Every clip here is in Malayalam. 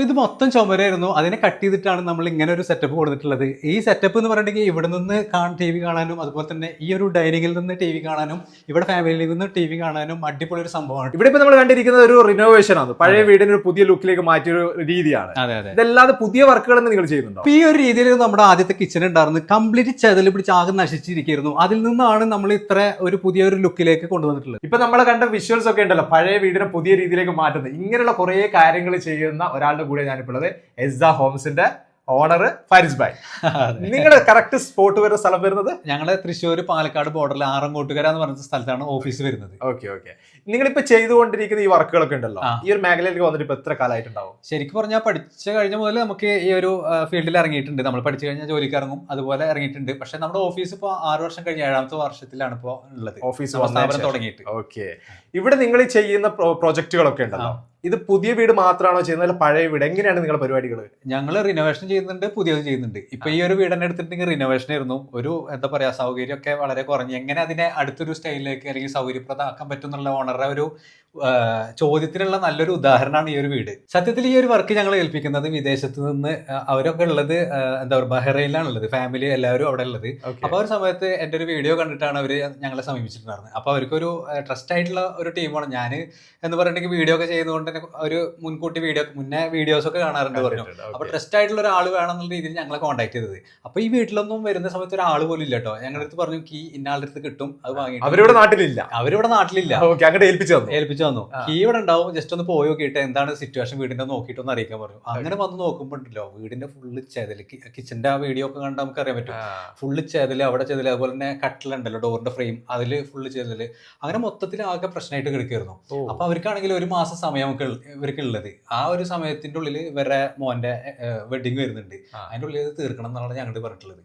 ഇത് മൊത്തം ചുമരായിരുന്നു. അതിനെ കട്ട് ചെയ്തിട്ടാണ് നമ്മൾ ഇങ്ങനെ ഒരു സെറ്റപ്പ് കൊടുത്തിട്ടുള്ളത്. ഈ സെറ്റപ്പ് എന്ന് പറഞ്ഞിട്ടുണ്ടെങ്കിൽ ഇവിടെ നിന്ന് ടി വി കാണാനും അതുപോലെ തന്നെ ഈ ഒരു ഡൈനിങ്ങിൽ നിന്ന് ടി വി കാണാനും ഇവിടെ ഫാമിലിയിൽ നിന്ന് ടി വി കാണാനും അടിപൊളി ഒരു സംഭവമാണ്. ഇവിടെ ഇപ്പൊ നമ്മൾ കണ്ടിരിക്കുന്നത് ഒരു റിനോവേഷൻ ആണ്. പഴയ വീടിന് ഒരു പുതിയ ലുക്കിലേക്ക് മാറ്റിയ ഒരു രീതിയാണ്. അതെ അതെ. ഇതല്ലാതെ പുതിയ വർക്കുകൾ നിങ്ങൾ ചെയ്യുന്നുണ്ടോ? ഈ ഒരു രീതിയിൽ നമ്മുടെ ആദ്യത്തെ കിച്ചൺ ഉണ്ടായിരുന്നു. കംപ്ലീറ്റ് ചെതൽ പിടിച്ച് ആകെ നശിച്ചിരിക്കുന്നു. അതിൽ നിന്നാണ് നമ്മൾ ഇത്ര ഒരു പുതിയ ഒരു ലുക്കിലേക്ക് കൊണ്ടുവന്നിട്ടുള്ളത്. ഇപ്പൊ നമ്മൾ കണ്ട വിഷ്വൽസ് ഒക്കെ ഉണ്ടല്ലോ. പഴയ വീടിനെ പുതിയ രീതിയിലേക്ക് മാറ്റുന്നത്. ഇങ്ങനെയുള്ള കുറെ കാര്യങ്ങൾ ചെയ്യുന്ന ഒരാളുടെ കൂടെ ഞാനിപ്പോൾ ഉള്ളത് എസ്ദ ഹോംസിന്റെ ഓണർ ഫാരിസ് ഭായ്. നിങ്ങളുടെ കറക്റ്റ് സ്പോട്ട് വരുന്ന സ്ഥലം വരുന്നത്? ഞങ്ങളെ തൃശ്ശൂർ പാലക്കാട് ബോർഡറിൽ ആറങ്കോട്ടുകര എന്ന് പറഞ്ഞ സ്ഥലത്താണ് ഓഫീസ് വരുന്നത്. ഓക്കെ ഓക്കെ നിങ്ങളിപ്പോ ചെയ്തുകൊണ്ടിരിക്കുന്ന ഈ വർക്കുകളൊക്കെ ഉണ്ടല്ലോ. ഈ ഒരു മേഖലയിലേക്ക് വന്നിട്ട് ഇപ്പൊ എത്ര കാലമായിട്ടുണ്ടാവും? ശരിക്കും പറഞ്ഞാൽ പഠിച്ച കഴിഞ്ഞ മുതൽ നമുക്ക് ഈ ഒരു ഫീൽഡിൽ ഇറങ്ങിയിട്ടുണ്ട്. നമ്മൾ പഠിച്ചു കഴിഞ്ഞാൽ ജോലിക്ക് ഇറങ്ങും അതുപോലെ ഇറങ്ങിയിട്ടുണ്ട്. പക്ഷെ നമ്മുടെ ഓഫീസ് ഇപ്പോൾ ആറ് വർഷം കഴിഞ്ഞ ഏഴാമത്തെ വർഷത്തിലാണ് ഇപ്പോൾ ഉള്ളത്. ഓഫീസ് സ്ഥാപനം തുടങ്ങിയിട്ട്. ഓക്കെ ഇവിടെ നിങ്ങൾ ചെയ്യുന്ന പ്രോജക്റ്റുകളൊക്കെ ഉണ്ടല്ലോ? ഇത് പുതിയ വീട് മാത്രമാണോ ചെയ്യുന്നത്? അല്ല പഴയ വീട്? എങ്ങനെയാണ് നിങ്ങളുടെ പരിപാടികൾ ഞങ്ങൾ റിനോവേഷൻ ചെയ്യുന്നുണ്ട് പുതിയത് ചെയ്യുന്നുണ്ട്. ഇപ്പൊ ഈ ഒരു വീട് തന്നെ എടുത്തിട്ടുണ്ടെങ്കിൽ റിനോവേഷൻ ആയിരുന്നു. ഒരു എന്താ പറയാ സൗകര്യമൊക്കെ വളരെ കുറഞ്ഞു എങ്ങനെ അതിനെ അടുത്തൊരു സ്റ്റൈലിലേക്ക് അല്ലെങ്കിൽ സൗകര്യപ്രദമാക്കാൻ പറ്റും എന്നുള്ള ഓണറുടെ ഒരു ചോദ്യത്തിനുള്ള നല്ലൊരു ഉദാഹരണമാണ് ഈ ഒരു വീട്. സത്യത്തിൽ ഈ ഒരു വർക്ക് ഞങ്ങൾ ഏൽപ്പിക്കുന്നത് വിദേശത്ത് നിന്ന് അവരൊക്കെ ഉള്ളത് എന്താ പറയുക ബഹ്റൈനിലാണ് ഉള്ളത് ഫാമിലി എല്ലാവരും അവിടെ ഉള്ളത്. അപ്പൊ ആ ഒരു സമയത്ത് എന്റെ ഒരു വീഡിയോ കണ്ടിട്ടാണ് അവർ ഞങ്ങളെ സമീപിച്ചിട്ടുണ്ടായിരുന്നത്. അപ്പൊ അവർക്കൊരു ട്രസ്റ്റ് ആയിട്ടുള്ള ഒരു ടീമാണ് ഞാൻ എന്ന് പറഞ്ഞിട്ടുണ്ടെങ്കിൽ വീഡിയോ ഒക്കെ ചെയ്യുന്നതുകൊണ്ട് തന്നെ ഒരു മുൻകൂട്ടി വീഡിയോ മുന്നേ വീഡിയോസ് ഒക്കെ കാണാറുണ്ട് പറഞ്ഞു. അപ്പൊ ട്രസ്റ്റ് ആയിട്ടുള്ള ഒരാൾ വേണം എന്നുള്ള രീതിയിൽ ഞങ്ങളെ കോൺടാക്ട് ചെയ്തത്. അപ്പൊ ഈ വീട്ടിലൊന്നും വരുന്ന സമയത്ത് ഒരാൾ പോലും ഇല്ല കേട്ടോ. ഞങ്ങളുടെ അടുത്ത് പറഞ്ഞു കീ ഇന്നാളുടെ അടുത്ത് കിട്ടും അത് വാങ്ങി അവരിവിടെ നാട്ടിലില്ല. അവരിവിടെ നാട്ടിലില്ല. അങ്ങോട്ട് ഏൽപ്പിച്ചു തന്നു. ഏൽപ്പിച്ചു തന്നു. കീ ഇവിടെ ഉണ്ടാവും ജസ്റ്റ് ഒന്ന് പോയി നോക്കിയിട്ട് എന്താണ് സിറ്റുവേഷൻ വീടിന്റെ നോക്കിയിട്ട് ഒന്ന് അറിയിക്കാൻ പറഞ്ഞു. അങ്ങനെ വന്ന് നോക്കുമ്പോൾ ഉണ്ടല്ലോ വീടിന്റെ ഫുള്ള് ചെതൽ കിച്ചന്റെ ആ വീഡിയോ ഒക്കെ കണ്ടാൽ നമുക്ക് അറിയാൻ പറ്റും. ഫുള്ള് ചെതൽ അവിടെ ചെതൽ അതുപോലെ തന്നെ കട്ടിലുണ്ടല്ലോ ഡോറിന്റെ ഫ്രെയിം അതിൽ ഫുള്ള് ചെതൽ അങ്ങനെ മൊത്തത്തിൽ ആകെ പ്രശ്നമായിട്ട് കിടക്കായിരുന്നു അപ്പൊ അവർക്കാണെങ്കിൽ ഒരു മാസം സമയം ഇവർക്ക് ഇവർക്കുള്ളത്. ആ ഒരു സമയത്തിന്റെ ഉള്ളിൽ ഇവരുടെ മോന്റെ വെഡിങ് വരുന്നുണ്ട്. അതിന്റെ ഉള്ളിൽ തീർക്കണം എന്നാണ് ഞങ്ങൾ പറഞ്ഞിട്ടുള്ളത്.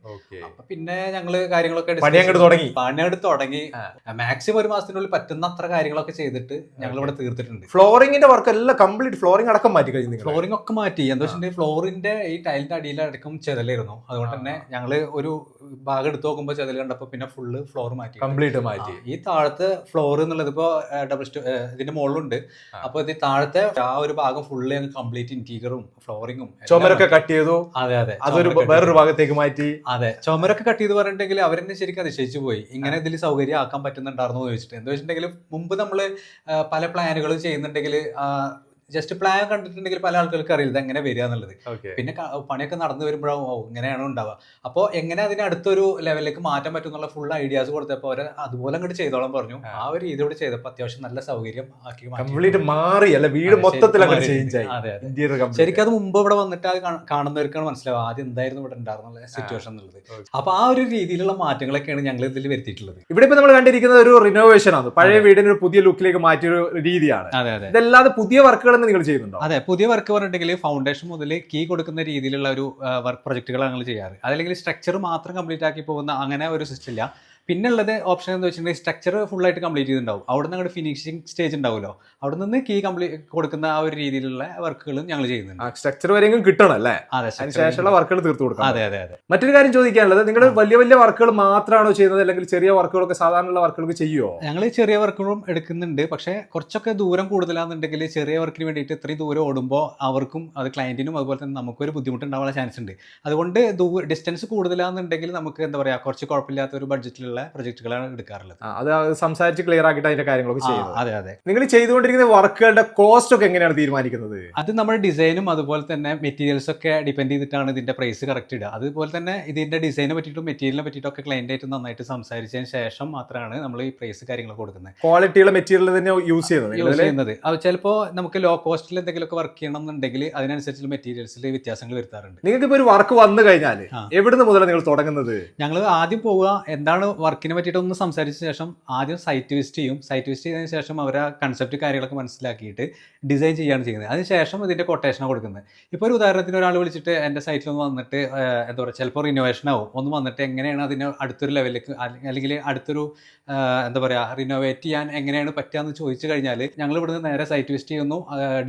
അപ്പൊ പിന്നെ ഞങ്ങൾ കാര്യങ്ങളൊക്കെ തുടങ്ങി. പണിയെടുത്ത് തുടങ്ങി. മാക്സിമം ഒരു മാസത്തിനുള്ളിൽ പറ്റുന്ന അത്ര കാര്യങ്ങളൊക്കെ ചെയ്തിട്ട് ഞങ്ങൾ ഇവിടെ തീർത്തിട്ടുണ്ട്. ഫ്ലോറിംഗിന്റെ വർക്ക് എല്ലാം കംപ്ലീറ്റ് ഫ്ലോറിംഗ് അടക്കം മാറ്റി കഴിഞ്ഞു ഫ്ലോറിംഗ് ഒക്കെ മാറ്റി. എന്താ വെച്ചിട്ടുണ്ടെങ്കിൽ ഫ്ലോറിന്റെ ഈ ടൈലിന്റെ അടിയിലടക്കം ചെതലായിരുന്നു അതുകൊണ്ട് തന്നെ ഞങ്ങൾ ഒരു ഭാഗം എടുത്ത് നോക്കുമ്പോൾ ചെതൽ കണ്ടപ്പോ പിന്നെ ഫുള്ള് ഫ്ലോർ മാറ്റി. കംപ്ലീറ്റ് മാറ്റി. ഈ താഴത്തെ ഫ്ലോർ എന്നുള്ളത് ഇപ്പോ ഡബിൾ സ്റ്റോ ഇതിന്റെ മുകളിലുണ്ട്. അപ്പോൾ അപ്പൊ ഇത് താഴത്തെ ആ ഒരു ഭാഗം ഫുള്ള് കംപ്ലീറ്റ് ഇന്റീരിയറും ഫ്ലോറിങ്ങും ചുമരൊക്കെ കട്ട് ചെയ്തു. അതെ അതെ. അതൊരു വേറൊരു ഭാഗത്തേക്ക് മാറ്റി. അതെ. ചുമരൊക്കെ കട്ട് ചെയ്ത് പറഞ്ഞിട്ടുണ്ടെങ്കിൽ അവരെന്നെ ശരിക്കും അതിശയിച്ചു പോയി. ഇങ്ങനെ ഇതിൽ സൗകര്യം ആക്കാൻ പറ്റുന്നുണ്ടായിരുന്നു ചോദിച്ചിട്ട്. എന്താ വെച്ചിട്ടുണ്ടെങ്കിൽ മുമ്പ് നമ്മൾ പല പ്ലാനുകൾ ചെയ്യുന്നുണ്ടെങ്കിൽ ജസ്റ്റ് പ്ലാൻ കണ്ടിട്ടുണ്ടെങ്കിൽ പല ആൾക്കാർക്ക് അറിയില്ല ഇത് എങ്ങനെ വരിക എന്നുള്ളത്. പിന്നെ പണിയൊക്കെ നടന്നു വരുമ്പോഴാവും ഓ ഇങ്ങനെയാണ് ഉണ്ടാവുക. അപ്പോൾ എങ്ങനെ അതിനെ അടുത്തൊരു ലെവലിലേക്ക് മാറ്റാൻ പറ്റും എന്നുള്ള ഫുൾ ഐഡിയാസ് കൊടുത്തപ്പോൾ അവർ അതുപോലെ അങ്ങോട്ട് ചെയ്തോളം പറഞ്ഞു. ആ. ഒരു രീതിയോട് ചെയ്തപ്പോൾ അത്യാവശ്യം നല്ല സൗകര്യം ആക്കി. കംപ്ലീറ്റ് മാറി അല്ല? വീട് മൊത്തത്തിൽ ശരിക്കും ചേഞ്ച് ആയി. അതെ മുമ്പ് ഇവിടെ വന്നിട്ട് കാണുന്നവർക്കാണ് മനസ്സിലാവുക. ആദ്യം എന്തായിരുന്നു ഇവിടെ ഉണ്ടായിരുന്നുള്ള സിറ്റുവേഷൻ എന്നുള്ളത്. അപ്പൊ ആ ഒരു രീതിയിലുള്ള മാറ്റങ്ങളൊക്കെയാണ് ഞങ്ങൾ ഇതിൽ വരുത്തിയിട്ടുള്ളത്. ഇവിടെ ഇപ്പൊ നമ്മൾ കണ്ടിരിക്കുന്നത് ഒരു റിനോവേഷൻ ആണ്. പഴയ വീടിന് ഒരു പുതിയ ലുക്കിലേക്ക് മാറ്റിയ ഒരു രീതിയാണ്. അതെ അതെ. ഇതല്ലാതെ പുതിയ വർക്കുകൾ നിങ്ങൾ ചെയ്യുന്നുണ്ടോ? അതെ പുതിയ വർക്ക് പറഞ്ഞിട്ടുണ്ടെങ്കിൽ ഫൗണ്ടേഷൻ മുതൽ കീ കൊടുക്കുന്ന രീതിയിലുള്ള ഒരു വർക്ക് പ്രൊജക്ടുകളാണ് ഞങ്ങൾ ചെയ്യാറ്. അതല്ലെങ്കിൽ സ്ട്രക്ചർ മാത്രം കംപ്ലീറ്റ് ആക്കി പോകുന്ന അങ്ങനെ ഒരു സിസ്റ്റം ഇല്ല. പിന്നെ ഉള്ളത് ഓപ്ഷൻ എന്ന് വെച്ചിട്ടുണ്ടെങ്കിൽ സ്ട്രക്ചർ ഫുൾ ആയിട്ട് കംപ്ലീറ്റ് ചെയ്തിട്ടുണ്ടാവും. അവിടെ നിന്ന് ഫിനിഷിംഗ് സ്റ്റേജ് ഉണ്ടാവുമല്ലോ. അവിടെ നിന്ന് കീ കംപ്ലീറ്റ് കൊടുക്കുന്ന ആ ഒരു രീതിയിലുള്ള വർക്കുകളും ഞങ്ങൾ ചെയ്യുന്നുണ്ട്. സ്ട്രക്ചർ വരെയും കിട്ടണം അല്ലേ? അതെ ശേഷമുള്ള വർക്കുകൾ തീർത്തു കൊടുക്കാം അതെ അതെ അതെ. മറ്റൊരു കാര്യം ചോദിക്കാനുള്ളത് നിങ്ങൾ വലിയ വലിയ വർക്കുകൾ മാത്രമാണോ ചെയ്യുന്നത്? അല്ലെങ്കിൽ ചെറിയ വർക്കുകളൊക്കെ സാധാരണ വർക്കുകളൊക്കെ ചെയ്യുമോ ഞങ്ങൾ ചെറിയ വർക്കുകളും എടുക്കുന്നുണ്ട്. പക്ഷേ കുറച്ചൊക്കെ ദൂരം കൂടുതലാണെന്നുണ്ടെങ്കിൽ ചെറിയ വർക്കിന് വേണ്ടിയിട്ട് ഇത്രയും ദൂരം ഓടുമ്പോൾ അവർക്കും അത് ക്ലയന്റിനും അതുപോലെ തന്നെ നമുക്കൊരു ബുദ്ധിമുട്ടുണ്ടാവാനുള്ള ചാൻസ് ഉണ്ട്. അതുകൊണ്ട് ഡിസ്റ്റൻസ് കൂടുതലാണെന്നുണ്ടെങ്കിൽ നമുക്ക് എന്താ പറയുക കുറച്ച് കുഴപ്പമില്ലാത്ത ഒരു ബഡ്ജറ്റിലുള്ള പ്രൊജക്റ്റുകളാണ് എടുക്കാറുള്ളത്. അത് സംസാരിച്ച് ക്ലിയർ ആക്കിയിട്ട് അതിന്റെ കാര്യങ്ങളൊക്കെ ചെയ്യും ചെയ്യുന്നത്. അതെ അതെ. നിങ്ങൾ ചെയ്തുകൊണ്ടിരിക്കുന്ന വർക്കുകളുടെ കോസ്റ്റ് ഒക്കെ എങ്ങനെയാണ് തീരുമാനിക്കുന്നത്? അത് നമ്മുടെ ഡിസൈനും അതുപോലെ തന്നെ മെറ്റീരിയൽസ് ഒക്കെ ഡിപെൻഡ് ചെയ്തിട്ടാണ് ഇതിന്റെ പ്രൈസ് കറക്റ്റ് ഇടുക. അതുപോലെ തന്നെ ഇതിന്റെ ഡിസൈനെ പറ്റിയിട്ടും മെറ്റീരിയലിനെ പറ്റിയിട്ടും ഒക്കെ ക്ലയന്റ് ആയിട്ട് നന്നായിട്ട് സംസാരിച്ചതിന് ശേഷം മാത്രമാണ് നമ്മൾ ഈ പ്രൈസ് കാര്യങ്ങൾ കൊടുക്കുന്നത്. ക്വാളിറ്റിയുള്ള മെറ്റീരിയൽ തന്നെ യൂസ് ചെയ്യുന്നത് യൂസ്? ചെയ്യുന്നത്. അത് ചിലപ്പോൾ നമുക്ക് ലോ കോസ്റ്റിൽ എന്തെങ്കിലുമൊക്കെ വർക്ക് ചെയ്യണം എന്നുണ്ടെങ്കിൽ അതിനനുസരിച്ചുള്ള മെറ്റീരിയൽസിൽ വ്യത്യാസങ്ങൾ വരുത്താറുണ്ട്. നിങ്ങൾക്ക് ഇപ്പോൾ ഒരു വർക്ക് വന്നു കഴിഞ്ഞാൽ. എവിടുന്ന് മുതലാണ് നിങ്ങൾ തുടങ്ങുന്നത്? ഞങ്ങൾ ആദ്യം പോവുക എന്താണ് വർക്കിനെ പറ്റിയിട്ട് ഒന്ന് സംസാരിച്ച ശേഷം ആദ്യം സൈറ്റ് വിസിറ്റ് ചെയ്യും. സൈറ്റ് വിസിറ്റ് ചെയ്തതിന് ശേഷം അവർ ആ കൺസെപ്റ്റ് കാര്യങ്ങളൊക്കെ മനസ്സിലാക്കിയിട്ട് ഡിസൈൻ ചെയ്യാണ് ചെയ്യുന്നത്. അതിനുശേഷം ഇതിന്റെ കൊട്ടേഷനാണ് കൊടുക്കുന്നത്. ഇപ്പോൾ ഒരു ഉദാഹരണത്തിന് ഒരാൾ വിളിച്ചിട്ട് എന്റെ സൈറ്റിൽ ഒന്ന് വന്നിട്ട് എന്താ പറയുക ചിലപ്പോൾ റിനോവേഷൻ ആവും. ഒന്ന് വന്നിട്ട് എങ്ങനെയാണ് അതിന് അടുത്തൊരു ലെവലിലേക്ക് അല്ലെങ്കിൽ അടുത്തൊരു എന്താ പറയുക റിനോവേറ്റ് ചെയ്യാൻ എങ്ങനെയാണ് പറ്റുക എന്ന് ചോദിച്ചു കഴിഞ്ഞാൽ ഞങ്ങൾ ഇവിടുന്ന് നേരെ സൈറ്റ് വിസിറ്റ് ചെയ്യുന്നു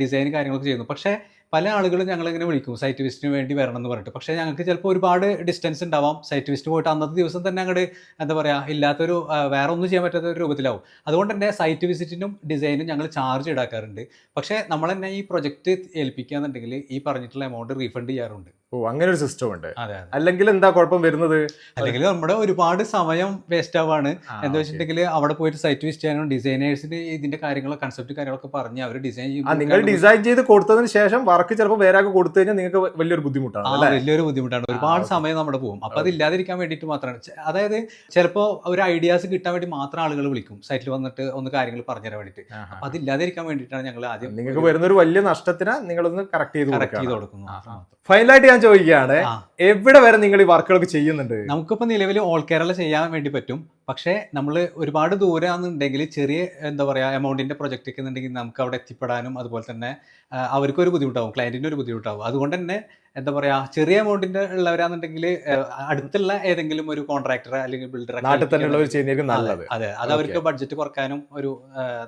ഡിസൈൻ കാര്യങ്ങളൊക്കെ ചെയ്യുന്നു. പക്ഷേ പല ആളുകളും ഞങ്ങളിങ്ങനെ വിളിക്കും സൈറ്റ് വിസിറ്റിന് വേണ്ടി വരണം എന്ന് പറഞ്ഞിട്ട്. പക്ഷേ ഞങ്ങൾക്ക് ചിലപ്പോൾ ഒരുപാട് ഡിസ്റ്റൻസ് ഉണ്ടാവാം. സൈറ്റ് വിസിറ്റ് പോയിട്ട് അന്നത്തെ ദിവസം തന്നെ അങ്ങോട്ട് എന്താ പറയുക ഇല്ലാത്തൊരു വേറെ ഒന്നും ചെയ്യാൻ പറ്റാത്ത ഒരു രൂപത്തിലാവും. അതുകൊണ്ട് തന്നെ സൈറ്റ് വിസിറ്റിനും ഡിസൈനും ഞങ്ങൾ ചാർജ് ഈടാക്കാറുണ്ട് പക്ഷേ നമ്മൾ തന്നെ ഈ പ്രൊജക്റ്റ് ഏൽപ്പിക്കുകയെന്നുണ്ടെങ്കിൽ ഈ പറഞ്ഞിട്ടുള്ള എമൗണ്ട് റീഫണ്ട് ചെയ്യാറുണ്ട്. ഓ അങ്ങനെ ഒരു സിസ്റ്റം ഉണ്ട് അല്ലെങ്കിൽ എന്താ കുഴപ്പം വരുന്നത്? അല്ലെങ്കിൽ നമ്മുടെ ഒരുപാട് സമയം വേസ്റ്റ് ആവാണ്. എന്താ വെച്ചിട്ടുണ്ടെങ്കിൽ അവിടെ പോയിട്ട് സൈറ്റ് വിസിറ്റ് ചെയ്യാനും ഡിസൈനേഴ്സിന് ഇതിന്റെ കാര്യങ്ങൾ കൺസെപ്റ്റ് കാര്യങ്ങളൊക്കെ പറഞ്ഞ് അവർ ഡിസൈൻ ചെയ്യും നിങ്ങൾ ഡിസൈൻ ചെയ്ത് കൊടുത്തതിന് ശേഷം വർക്ക് ചിലപ്പോൾ വേറെ കൊടുത്തു കഴിഞ്ഞാൽ നിങ്ങൾക്ക് വലിയൊരു ബുദ്ധിമുട്ടാണ് വലിയൊരു ബുദ്ധിമുട്ടാണ്. ഒരുപാട് സമയം നമ്മുടെ പോകും. അപ്പൊ അത് ഇല്ലാതിരിക്കാൻ വേണ്ടിയിട്ട് മാത്രമാണ്. അതായത് ചിലപ്പോൾ ഒരു ഐഡിയാസ് കിട്ടാൻ വേണ്ടി മാത്രം ആളുകൾ വിളിക്കും. സൈറ്റിൽ വന്നിട്ട് ഒന്ന് കാര്യങ്ങൾ പറഞ്ഞുതരാൻ വേണ്ടിയിട്ട്. അപ്പൊ അത് ഇല്ലാതിരിക്കാൻ വേണ്ടിയിട്ടാണ് ഞങ്ങൾ ആദ്യം നിങ്ങൾക്ക് വരുന്ന ഒരു വലിയ നഷ്ടത്തിന് നിങ്ങളൊന്ന് കറക്റ്റ് ചെയ്ത് കറക്റ്റ് ചെയ്ത് കൊടുക്കുന്നു. ഫൈനലായിട്ട് ഞാൻ ചോദിക്കുകയാണ് എവിടെ വരെ നിങ്ങൾ ഈ വർക്കുകളൊക്കെ ചെയ്യുന്നുണ്ട്? നമുക്കിപ്പോൾ നിലവിൽ ഓൾ കേരള ചെയ്യാൻ വേണ്ടി പറ്റും. പക്ഷേ നമ്മൾ ഒരുപാട് ദൂരമാണെന്നുണ്ടെങ്കിൽ ചെറിയ എന്താ പറയുക എമൗണ്ടിന്റെ പ്രൊജക്റ്റ് ഒക്കെ ഉണ്ടെങ്കിൽ നമുക്ക് അവിടെ എത്തിപ്പെടാനും അതുപോലെ തന്നെ ആ, അവർക്കും ഒരു ബുദ്ധിമുട്ടാവും ക്ലയന്റിന് ഒരു ബുദ്ധിമുട്ടാവും. അതുകൊണ്ട് തന്നെ എന്താ പറയാ ചെറിയ എമൗണ്ടിന്റെ ഉള്ളവരാണെന്നുണ്ടെങ്കിൽ അടുത്തുള്ള ഏതെങ്കിലും ഒരു കോൺട്രാക്ടർ അല്ലെങ്കിൽ ബിൽഡർ നാട്ടിൽ തന്നെയുള്ളവർ ചെയ്യുന്നതായിരിക്കും നല്ലത്. അതെ. അത് അവർക്ക് ബഡ്ജറ്റ് കുറക്കാനും ഒരു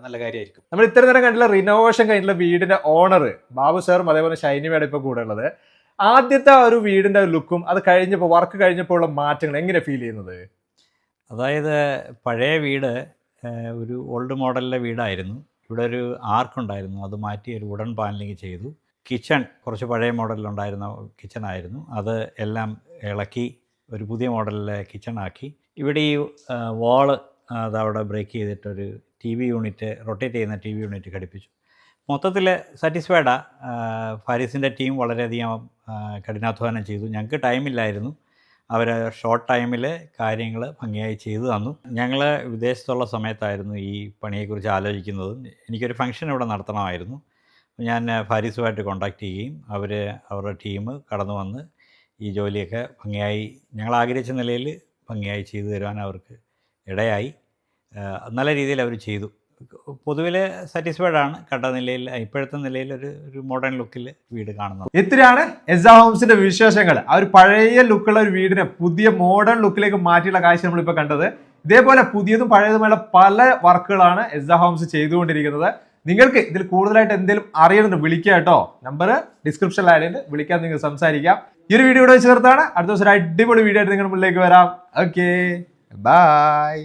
നല്ല കാര്യമായിരിക്കും. നമ്മൾ ഇത്ര നേരം കണ്ടില്ല റിനോവേഷൻ കഴിഞ്ഞിട്ടുള്ള വീടിന്റെ ഓണർ ബാബു സാറും അതേപോലെ ഷൈനി മേഡം ഇപ്പൊ കൂടെ ഉള്ളത്. ആദ്യത്തെ ഒരു വീടിന്റെ ലുക്കും അത് കഴിഞ്ഞപ്പോൾ വർക്ക് കഴിഞ്ഞപ്പോൾ ഉള്ള മാറ്റങ്ങൾ എങ്ങനെ ഫീൽ ചെയ്യുന്നത്? അതായത് പഴയ വീട് ഒരു ഓൾഡ് മോഡലിലെ വീടായിരുന്നു. ഇവിടെ ഒരു ആർക്കുണ്ടായിരുന്നു അത് മാറ്റി ഒരു വുഡൻ പാനലിങ് ചെയ്തു. കിച്ചൺ കുറച്ച് പഴയ മോഡലിലുണ്ടായിരുന്ന കിച്ചൺ ആയിരുന്നു. അത് എല്ലാം ഇളക്കി ഒരു പുതിയ മോഡലിലെ കിച്ചൺ ആക്കി. ഇവിടെ ഈ വാൾ അതവിടെ ബ്രേക്ക് ചെയ്തിട്ടൊരു ടി വി യൂണിറ്റ് റൊട്ടേറ്റ് ചെയ്യുന്ന ടി വി യൂണിറ്റ് ഘടിപ്പിച്ചു. മൊത്തത്തിൽ സാറ്റിസ്ഫൈഡാ ഫാരീസിന്റെ ടീം വളരെയധികം കഠിനാധ്വാനം ചെയ്തു. ഞങ്ങൾക്ക് ടൈമില്ലായിരുന്നു അവർ ഷോർട്ട് ടൈമിൽ കാര്യങ്ങൾ ഭംഗിയായി ചെയ്തു തന്നു. ഞങ്ങൾ വിദേശത്തുള്ള സമയത്തായിരുന്നു ഈ പണിയെക്കുറിച്ച് ആലോചിക്കുന്നത്. എനിക്കൊരു ഫംഗ്ഷൻ ഇവിടെ നടത്തണമായിരുന്നു. ഞാൻ ഫാരീസുമായിട്ട് കോണ്ടാക്ട് ചെയ്യുകയും അവർ അവരുടെ ടീം കടന്നു വന്ന് ഈ ജോലിയൊക്കെ ഭംഗിയായി ഞങ്ങൾ ആഗ്രഹിച്ച നിലയിൽ ഭംഗിയായി ചെയ്തു തരുവാൻ അവർക്ക് ഇടയായി. നല്ല രീതിയിൽ അവർ ചെയ്തു. പൊതുവിൽ സാറ്റിസ്ഫൈഡ് ആണ് കണ്ട നിലയിൽ ഇപ്പോഴത്തെ നിലയിൽ ഒരു ഒരു മോഡേൺ ലുക്കിൽ വീട് കാണുന്നത്. ഇത്രയാണ് എസ്ആ ഹോംസിന്റെ വിശേഷങ്ങൾ. ആ ഒരു പഴയ ലുക്കുള്ള ഒരു വീടിനെ പുതിയ മോഡേൺ ലുക്കിലേക്ക് മാറ്റിയുള്ള കാഴ്ച നമ്മളിപ്പോൾ കണ്ടത്. ഇതേപോലെ പുതിയതും പഴയതുമായ പല വർക്കുകളാണ് എസ്ആ ഹോംസ് ചെയ്തുകൊണ്ടിരിക്കുന്നത്. നിങ്ങൾക്ക് ഇതിൽ കൂടുതലായിട്ട് എന്തെങ്കിലും അറിയണമെന്ന് വിളിക്കുക കേട്ടോ. നമ്പർ ഡിസ്ക്രിപ്ഷനിൽ ആയിട്ട് വിളിക്കാൻ നിങ്ങൾക്ക് സംസാരിക്കാം. ഈ ഒരു വീഡിയോ ഇവിടെ വെച്ച് നിർത്താണ് അടുത്ത ദിവസം ഒരു അടിപൊളി വീഡിയോ ആയിട്ട് നിങ്ങളുടെ മുന്നിലേക്ക് വരാം. Okay bye